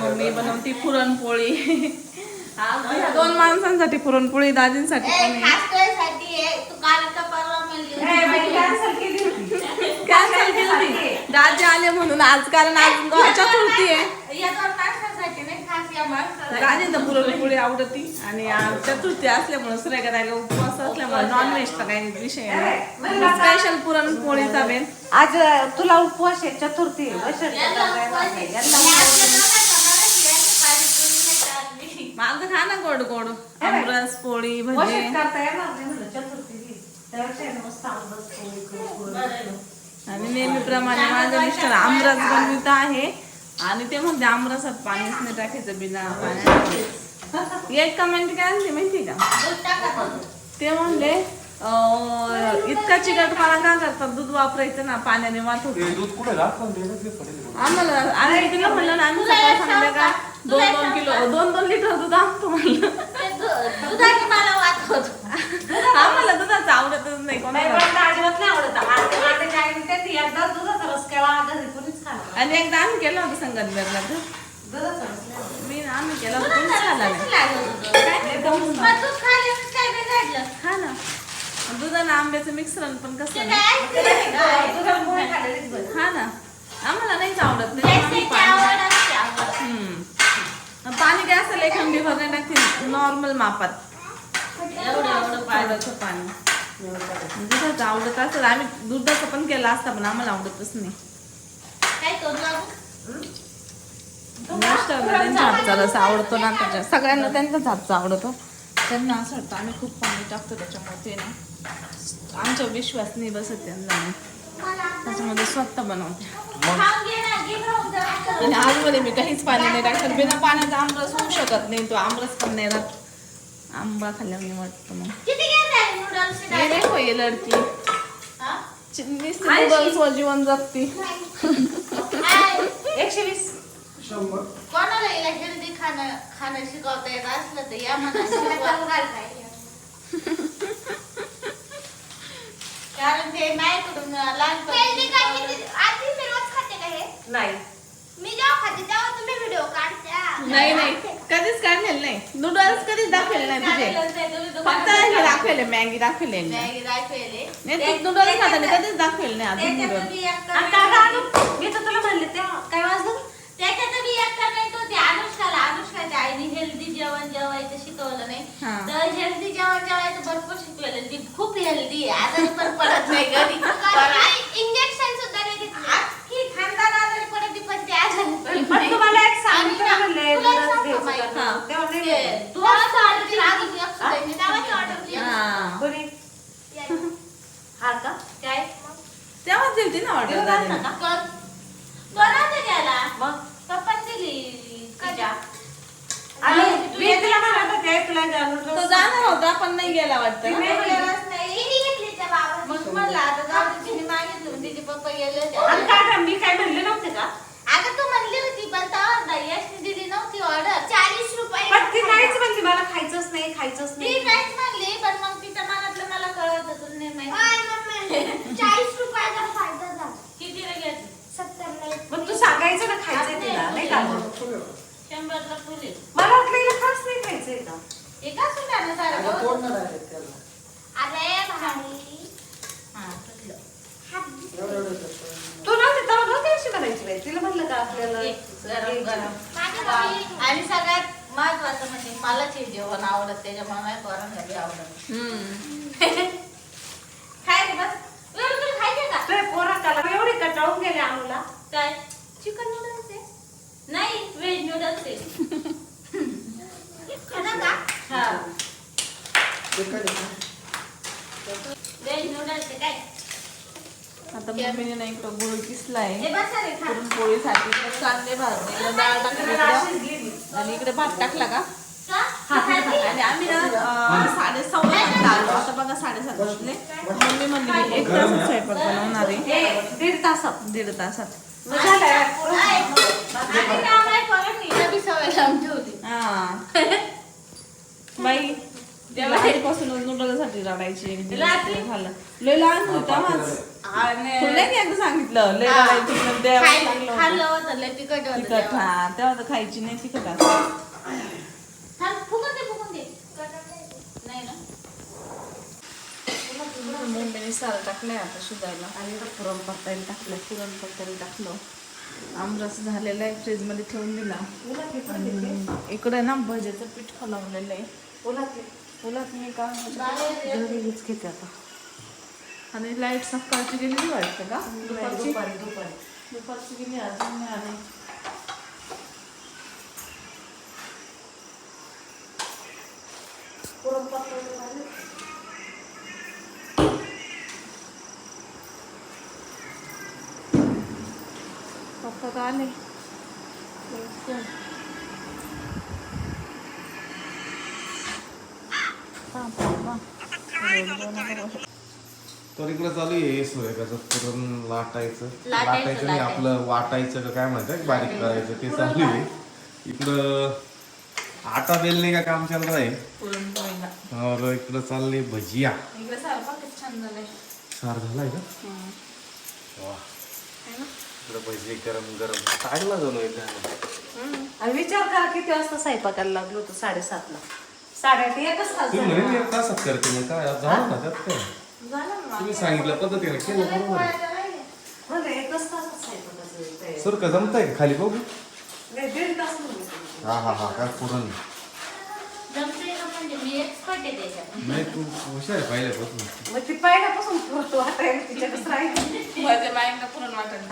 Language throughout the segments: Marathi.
मम्मी बनवती पुरणपोळी ह्या दोन माणसांसाठी पुरणपोळी दाजींसाठी पण आहे. आहे. कॅन्सल केली होती दाजी आले म्हणून आज कारण आज चतुर्थी आहे या दोन माणसांसाठी नाही, खास या माणसासाठी. दाजींना पुरणपोळी आवडती आणि आज चतुर्थी असल्यामुळे सुरेखा राहिला उपवास असल्यामुळे नॉनव्हेजचा काही विषय नाही स्पेशल पुरणपोळीचा बेन आज अ, तुला उपवास आहे चतुर्थी आहे. यांना आहे. उपवास आहे. यांना आणि उपवास आपल्या आहे. दोघांचा मला यांची पाणीपुरी नाही चालली. माझं खा ना गोड गोड. आमरस पोळी भजी. आणि नेहमीप्रमाणे माझं मिस्टर आमरस बनवित आहे. आणि ते म्हणते आमरसात पाणीच नाही टाकायचं बिना पाण्यात एक कमेंट काय आली माहिती का. ते म्हणले अं, इतका चिकटपणा का करतात? दूध वापरायचं ना पाण्याने वाट होतं. ते दूध कुठे राहतं? ते लगेच पडेल. आम्हाला आणि तिला म्हणलं ना आम्ही सकाळ संध्याकाळ दोन दोन किलो दोन दोन लिटर दूध आणतो म्हणलं. दुधाची मला वाट होत. आम्हाला दुधाचं आवडतच नाही नाही, कोणाला. पण अजिबात नाही आवडत. आईने त्यांनी एकदा दुधाचा रस केला, घरी कोणीच. आणि एकदा आम्ही केलं होतं दुधाचा रस नाही आवडत. मी आम्ही केलं होतं कोणीच नाही. दूध हा ना. दुधानं आंब्याचं मिश्रण पण कसं? दुधाला. हा ना. आम्हाला नाहीच आवडत नाही आम्ही ज्याची पाणी आवड असते आवड. हम्म. पाणी काय असेल एक हंडी भरणे टाकते नॉर्मल मापात. एवढं एवढं. पाण्याचं पाणी. दुधाचं आवडत असेल आम्ही दुधाचं पण केलं असतं पण आम्हाला आवडतच नाही. त्यांच्या हातचा रस आवडतो ना त्याच्या सगळ्यांना त्यांचाच हातचा आवडतो. त्यांना असं वाटतं आम्ही खूप पाणी टाकतो त्याच्यामुळे ते ना आमचा विश्वास नाही बसत त्यांना. त्याच्यामध्ये स्वतः बनवते. आणि आजमध्ये मी काहीच पाणी नाही टाकत. बिना पाण्याचा आमरस होऊ शकत नाही. तो आमरस पण नाही राहत. आंबा खाल्ल्याने वाटतं मग? देखो ये लड़की. हा? नूडल्स वर जीवन जगती? एकशे वीस कोणाला हिला हेल्दी खाणं खाणं शिकवता येत असलं तर या म्हणा कारण ते माझ्याकडून लहानपणी आधी मी रोज खाते का हे? नाही. मी जेव्हा खाते तेव्हा तुम्ही व्हिडिओ काढता. नाही नाही. कधीच काढलेलं नाही. नूडल्स कधीच दाखवले नाही तुझे. फक्त हे दाखवले. मॅगी दाखवले मॅगी दाखवेले नाही तू नूडल्स खाताना कधीच दाखवले नाही अजून त्याच्यात नूडल्स बी एकटा आणि काय गं अनु? मी तर तुला म्हणले तेव्हा काय वाजलं? त्याच्यात बी एकटा नाही तो ते अनुष्काला अनुष्काच्या आईने हेल्दी जेवण जेवायचं शिकवलं नाही. हा. तर हेल्दी जेवण जेवायचं भरपूर शिकवलं. ती खूप हेल्दी आहे. पडत नाही इंजेक्शन सुद्धा नाही घेतलं. अख्खी खानदार आजारी पडत ती पण ती आजारी पडत पण नाही. तुम्हाला एक सांगू आणि तुला ना, म्हणले तुला नूडल्स सांगू घ्यायचं माहिती? का? हा. तेव्हा नाही ते म्हणले. तू असं ऑर्डर. तेव्हाच हा. कोणी हा का? काय? तेव्हाच दिली ना ऑर्डर देऊ घाल ना का? कोण कोणाचं गेला मग? पप्पान दिली तिच्या. आणि मी तुला म्हणत होते तुला तो जाणार होता पण नाही गेला वाटतं मग म्हणलं आता जाऊ दे, तिने मागितलं मग तिचे पप्पा गेले होते. आणि काय काय मी काय म्हणले नव्हते का? अगं तू म्हणली होती पण तेव्हा यशने दिली नव्हती ऑर्डर चाळीस रुपये. पण ती मला खायचंच नाही खायचंच ती नाही. नाहीच म्हणली पण मग तिच्या मनातलं मला कळत होतं नाही माहिती हाय मम्मी चाळीस रुपयाचा फायदा झाला कितीला घेतली सत्तर नाही मग तू सांगायचं ना खायचंय तिला नाही का शंभरला फुले मला वाटलं हिला खास नाही खायचंय का एका सुटानं सारं गवत. अरे भारी हा, तुटलं. हात तू नव्हती तेव्हा नव्हती अशी म्हणायची बाई तिला म्हणलं का आपल्याला एक गरम गरम माझ्या वा. मम्मी- आणि सगळ्यात महत्वाचं म्हणजे मलाच हे जेवण आवडत त्याच्यामुळे माझ्या पोरांना बी आवडत हम्म. खाय रे बस? एवढं तरी खायचे का? तुझ्या पोरा त्याला एवढी कटाळून गेले आम्हाला काय? चिकन नूडल्स आहे? नाही व्हेज नूडल्स आहे. खाणार का? हा. व्हेज नूडल्स आहे काय? आता मम्मीने ना इकडं गुळ किसलाय? हे बसा रे खा. पुरणपोळीसाठी कांदे भाजले डाळ टाकली आणि इकडे भात टाकला का? आणि आम्ही ना अं, साडे सव्वा सातला आलो. आता बघा साडेसात वाजले. मम्मी म्हणली एक तासात स्वयंपाक बनवणार आहे. हे दीड तासात दीड तासात हा. बाई आधीपासूनच नूडलसाठी रडायची? झालं. लय लहान होता माझ आणि तुला नाही का एकदा सांगितलं लय हा. हा तेव्हा तर खायची नाही तिखट असं. थांब, फुकून दे फुकून दे. नाही ना? मम्मीने साल टाकलंय आता शिजायला. आणि पुरण पत्तायला टाकलं पुरण पत्तायला टाकलं. आमरस झालेला आहे फ्रीजमध्ये ठेवून दिला. इकडे ना भज्याचं पीठ खलवलेलं आहे. उलट मी का घरीच घेते आता. आणि लाइट सकाळची गेली वाटतं का? दुपारची? दुपारी दुपारी दुपारची गेली अजून नाही पप्पा आले तर इकडे चालू आहे सूर्यकाचं पुरण लाटायचं. लाटायचं, लाटायचं नाही. आपलं वाटायचं काय म्हणतात बारीक करायचं ते चालू आहे. इकडं आटा बेलणे का काम चालू आहे? पुरणपोळीला. और इकडं चालली भजिया. सार झालाय का? वा. इकडं भजी गरम गरम. एकदा आणि विचार करा किती वाजता स्वयंपाकाला लागलो होतो साडेसातला. साडेआठ एकच तास तुम्ही झाले. म्हणे ना. एक तासात करते मग काय झालं ना त्यात काय? झालं ना. तुम्ही सांगितलं पद्धतीने केलं बरोबर आहे. म्हणलं एकच तासात स्वयंपाकाचं तयारी. सर का जमताय का? खाली बघू. दीड तास. हा हा हा काय पुरण का म्हणजे? मी एक्सपर्ट आहे त्याच्यात. नाही तू हुशार आहे पहिल्यापासून. मग ती पहिल्यापासून पुरत वाटायला माझ्या माईंना पुरण वाटत.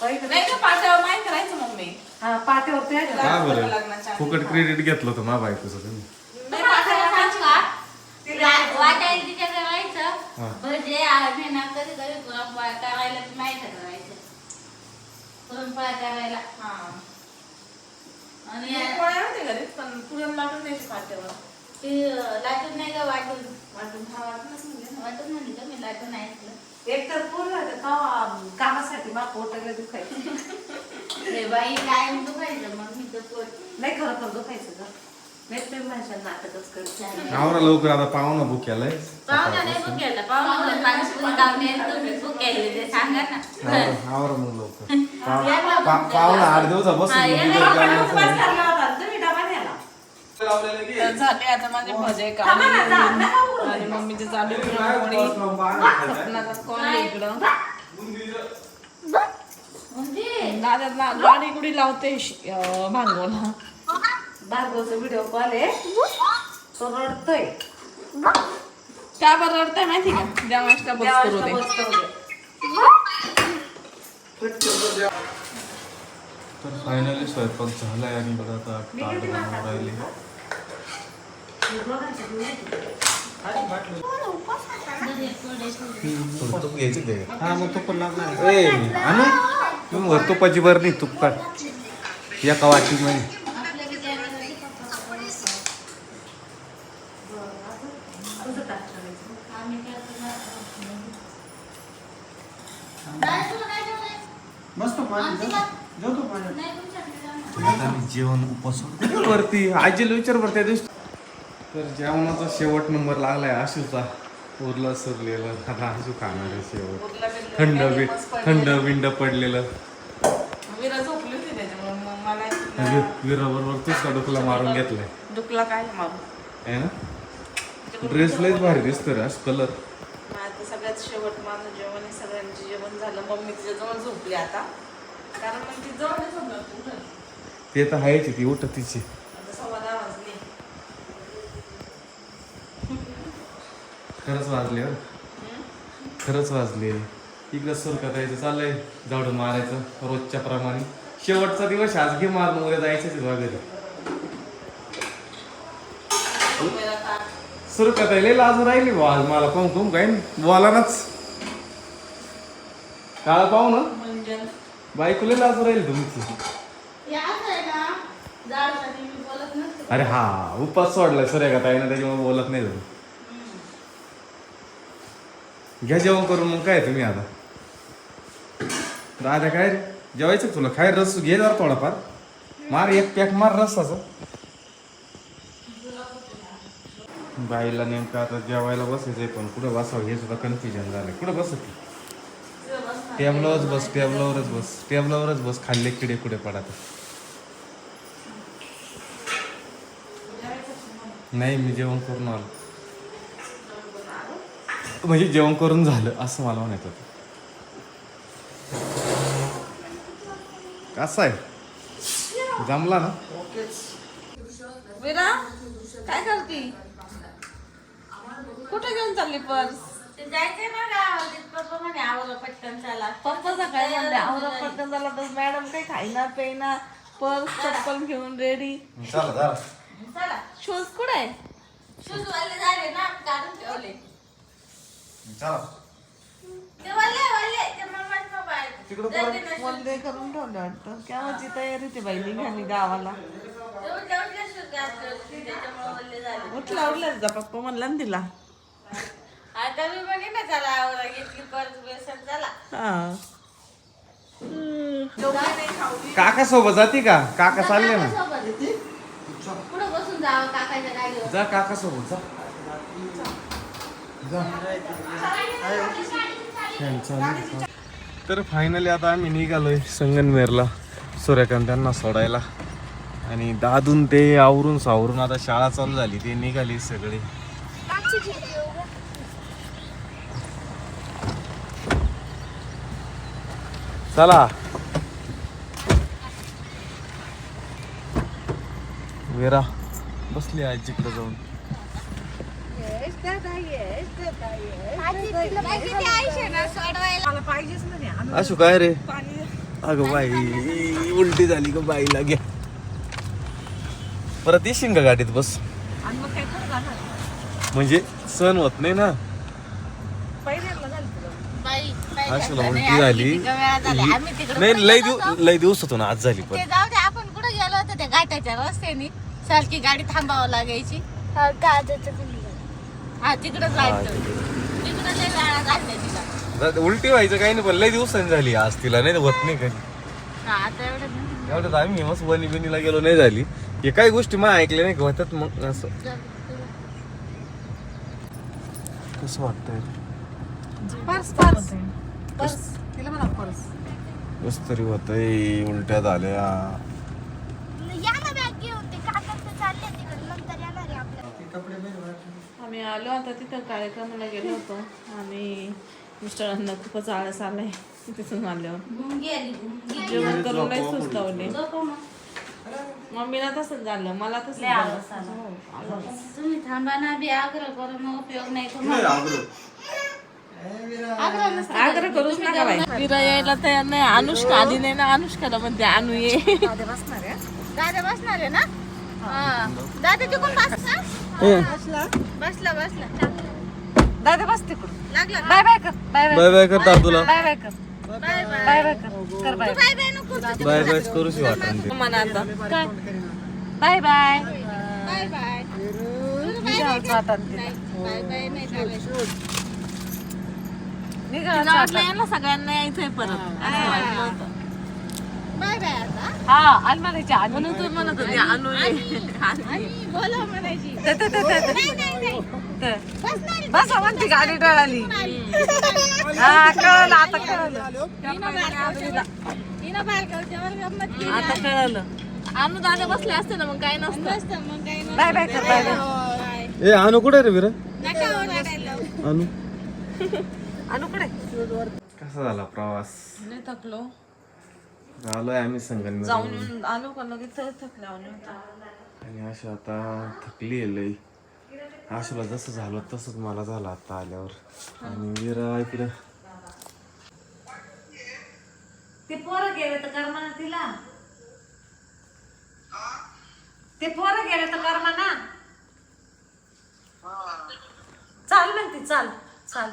पहिलं- नाही का पाट्यावर माहीत करायचं मम्मी हा ते. का बरं. फुकट क्रेडिट घेतलं होतं मा बायकोचं तुम्ही नाही? पाट्यावर का? वाटायला तिच्याकडे हा. राहायचं भजे आम्ही ना कधी कधी करायला ती माहिती करायचं. पुरणपोळ्या करायला. हा. आणि पोळ्या घरी, पण पुरण लाटून द्यायची. ती लाटून नाही का वाटून? वाटून हा वाटूनच म्हणजे ना. वाटून म्हणली का मी लाटून ऐकलं एक तर पूर्ण होतं का कामासाठी मा पोट वगैरे दुखायचं. रे बाई काय दुखायचं मग मी तर पोट नाही खरं खरं दुखायचं का नाही. आवरा लवकर आता पाहुणा बुक केलाय. पाहुणा नाही बुक केला पाहुणा माणूस तुम्ही सांगा ना. आवरा मग लवकर. पाहुणा आठ दिवसापासून झाले आता माझे भजे. आणि मम्मीचे चालू इकडं. दादा गाडी गुडी लावते? भांगोला भार्गवचा व्हिडिओ कॉल आहे. तो रडतोय. का बरं रडताय माहिती का? देवाष्टा बस करू दे देवाचा बस करू दे. तर फायनली स्वयंपाक झालाय आणि बघा आता ताट बनवून राहिले. तूप घ्यायचं ते हा मग तूप पण लागणार ए आणू? तुम्ही वर तुपाची वर नाही तूप काढ. एका वाटी मध्ये आपल्या विचारासाठी तुझं काय करायचं? आम्ही काय करणार? नाही, तुला काय जेवलंय? मस्त पाणी आमची जाऊ- बात- जेवतो पाणी नाही, तुमच्याकडे जाऊ. आता आम्ही जेवण उपास वरती आजीला विचार बरं त्या दिवशी. तर जेवणाचा शेवट नंबर लागलाय आशूचा. उरलं सरलेलं आता आशू खाणार आहे शेवट थंड थंड बिंड पडलेलं. विरा झोपली होती त्याच्यामुळे मग मला वि- विराबरोबर तूच कडकला मारून घेतलाय? दुखला काय मारू आहे ना? ड्रेस लयच भारी दिसतो रे असं कलर आता सगळ्यात शेवट माझं जेवण आहे सगळ्यांचे जेवण झालं मम्मी तिच्याजवळ झोपली आता. कारण मग ती जवळ झोपलं ते तर आहेच ती उठत तिची. खरंच वाजले. खरंच वाजले. इकडं सुरका जायचं चाललंय झाडू मारायचं रोजच्या प्रमाणे. शेवटचा दिवस आज घे मारून उद्या जायचंच आहे घरी मेरा ताट सुरका लय लाजू राहिली बुवा आज मला. पाहून तुम काय? बोलानाच काळ पाहू ना म्हणजे बायको लय लाजू राहिली तुमची हे असं आहे ना, जाडसाठी मी बोलत नसते. अरे हा उपास सोडलाय सूर्य का ताईनं त्याच्यामुळे बोलत नाही तुम्ही घ्या जेवण करून मग काय तुम्ही आता? दादा काय जेवायचं तुला? काय रस घे जरा थोडाफार. मार एक पॅक मार रसाचं. बाईला नेमकं आता जेवायला बसायचंय पण कुठं बसावं हे सुद्धा कन्फ्युजन झालंय. कुठं बसत टेबलावरच बस टेबलावरच बस टेबलावरच बस. खाल्ले किडे कुठे पडत नाही मी जेवण करून आलो. म्हणजे जेवण करून झालं असं मला म्हणायचं होतं. कसं आहे? जमला ना? विरा काय करती? कुठे घेऊन चालली पर्स? ते जायचंय ना गावात पप्पा म्हणे आवडलं पटकन चला. पप्पा सकाळी म्हणले आवरा पटकन झाला तर मॅडम काही खाईना पेना पर्स चप्पल घेऊन रेडी चला चला चला. शूज कुठे आहे शूज वाले झाले ना काढून ठेवले. चला. ते वाले वाले ते मम्माच पप्पा आहेत. तिकडं. वल्ले करून ठेवले वाटतं. केव्हाची तयारी ती बाई? निघाली गावाला ते उठल्या उठल्या shoes घातले होते, त्याच्यामुळे वल्ले झाले. उठला उठला तिचा पप्पा म्हणला ना तिला. आता मी म्हणे ना चला आवरा घेतली पर्स बेसन चला. हा. काका सोबत जाते का? काका चालले ना? जावं काकाच्या गाडीवर. जा काका सोबत जा. तर फायनली आता आम्ही निघालोय संगनमेरला. सूर्यकांत त्यांना सोडायला. आणि दादून ते आवरून सावरून आता शाळा चालू झाली ते निघाली सगळे. चला. वेरा. बसली आजीकडे जाऊन. असू काय रे? अगं बाई उलटी झाली ग बाईला घ्या. परत येशील का गाडीत बस? आणि मग काय करू जाणार? म्हणजे सण होत नाही ना. नाही, उलटी झाली. किती वेळा झाली. आम्ही तिकडे नाही लय दिव लय दिवसातून आज झाली पण. ते जाऊ दे आपण कुठे गेलो होतो त्या घाटाच्या रस्त्याने? सारखी गाडी थांबावं लागायची. हा तिकडे जायचं तिकडे लय वेळा घातल्या तिला जा- उलटी व्हायचं काही नाही पण लय दिवसांनी झाली आज तिला नाही तर होत नाही कधी. हा आता एवढं नाही. एवढं आम्ही मस्त वनी बिनीला गेलो नाही झाली. हे काही गोष्टी मग ऐकल्या नाही का होतात मग असं. कसं वाटतंय? पर्स पर्स पर्स तिला म्हणा पर्स कस तरी होतंय उलट्या झाल्या या ना बॅग घेऊन ते काका ते चालले तिकडे नंतर येणार आहे आपल्या आम्ही आलो. आता तिथं कार्यक्रमाला गेलो होतो. आणि मिस्टरांना खूपच आळस आलाय. तिथून आल्यावर. जेवण करून नाही सुचतावले. मम्मीला तसंच झालं. मला आला. हो. तुम्ही थांबा ना बी आग्रह करून उपयोग नाही तुम्हाला आग्रह. करूच नका बाई. यायला तयार नाही. अनुष्का आली नाही ना. अनुष्काला म्हणते आणू ये. दादा बसणार आहे. ना? हा. दादा तिकडून बसला बसला बसला. दादा बस तिकडून. लागला बाय बाय कर बाय बाय बाय तुला. बाय बाय कर. बाय बाय बाय बाय कर कर बाय बाय बाय नको बाय बाय करूशी वाटत ते म्हणा आता. काय? बाय बाय बाय बाय निघायचं आता बाय बाय नाही सगळ्यांना यायचंय परत. बाय बाय आता हा अलमारीच्या आणू. म्हणून तू म्हणत होती आणू ये. आणि बोला म्हणायची. ते- ते- ते- ते- नाही नाही नाही. ते. बसणार. बस म्हणती गाडी टळाली हा कळलं आता कळलं. हिनं बायकाच्या वर गंमत केली. आता कळलं. आणू दादा बसले असते ना मग काय नसतं. मग काही. बाय बाय कर बाय बाय. बाय. ए आणू कुठे रे विरा? नका ओरडायला. आणू. आणू कडे कसा झाला प्रवास? नाही थकलो. आलोय आम्ही संगनमेर जाऊन आलो का? लगेच थकले होता आणि अशी आता थकली आहे लई. आशूला जसं झालं तसंच मला झालं आता आल्यावर. आणि विरा इकडे. ते पोरं गेले तर कर्मा ना तिला. ते पोरं गेले तर कर्मा ना चाल म्हणते चाल चाल.